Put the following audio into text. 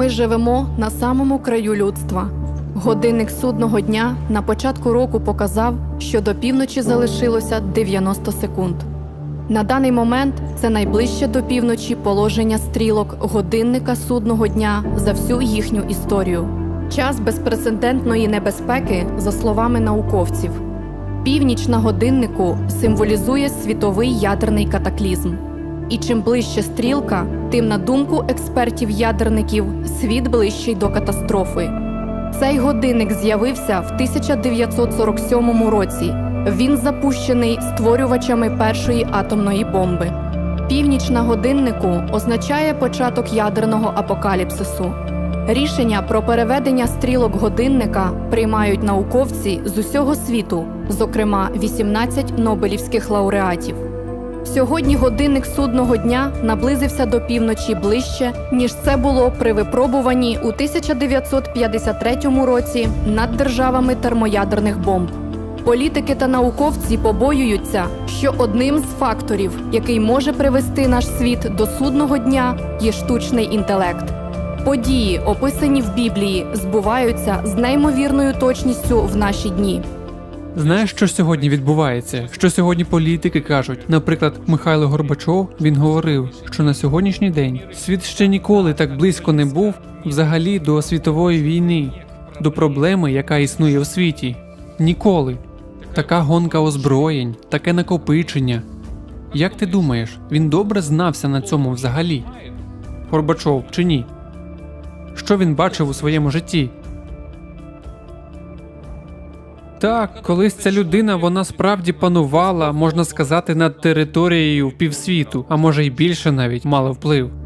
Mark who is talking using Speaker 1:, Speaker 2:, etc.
Speaker 1: Ми живемо на самому краю людства. Годинник судного дня на початку року показав, що до півночі залишилося 90 секунд. На даний момент це найближче до півночі положення стрілок годинника судного дня за всю їхню історію. Час безпрецедентної небезпеки, за словами науковців. Північ на годиннику символізує світовий ядерний катаклізм. І чим ближче стрілка, тим, на думку експертів-ядерників, світ ближчий до катастрофи. Цей годинник з'явився в 1947 році. Він запущений створювачами першої атомної бомби. Північ на годиннику означає початок ядерного апокаліпсису. Рішення про переведення стрілок годинника приймають науковці з усього світу, зокрема 18 нобелівських лауреатів. Сьогодні годинник судного дня наблизився до півночі ближче, ніж це було при випробуванні у 1953 році над державами термоядерних бомб. Політики та науковці побоюються, що одним з факторів, який може привести наш світ до судного дня, є штучний інтелект. Події, описані в Біблії, збуваються з неймовірною точністю в наші дні.
Speaker 2: Знаєш, що сьогодні відбувається? Що сьогодні політики кажуть? Наприклад, Михайло Горбачов він говорив, що на сьогоднішній день світ ще ніколи так близько не був взагалі до світової війни, до проблеми, яка існує у світі. Ніколи. Така гонка озброєнь, таке накопичення. Як ти думаєш, він добре знався на цьому взагалі? Горбачов чи ні? Що він бачив у своєму житті? Так, колись ця людина вона справді панувала, можна сказати, над територією півсвіту, а може й більше навіть мала вплив.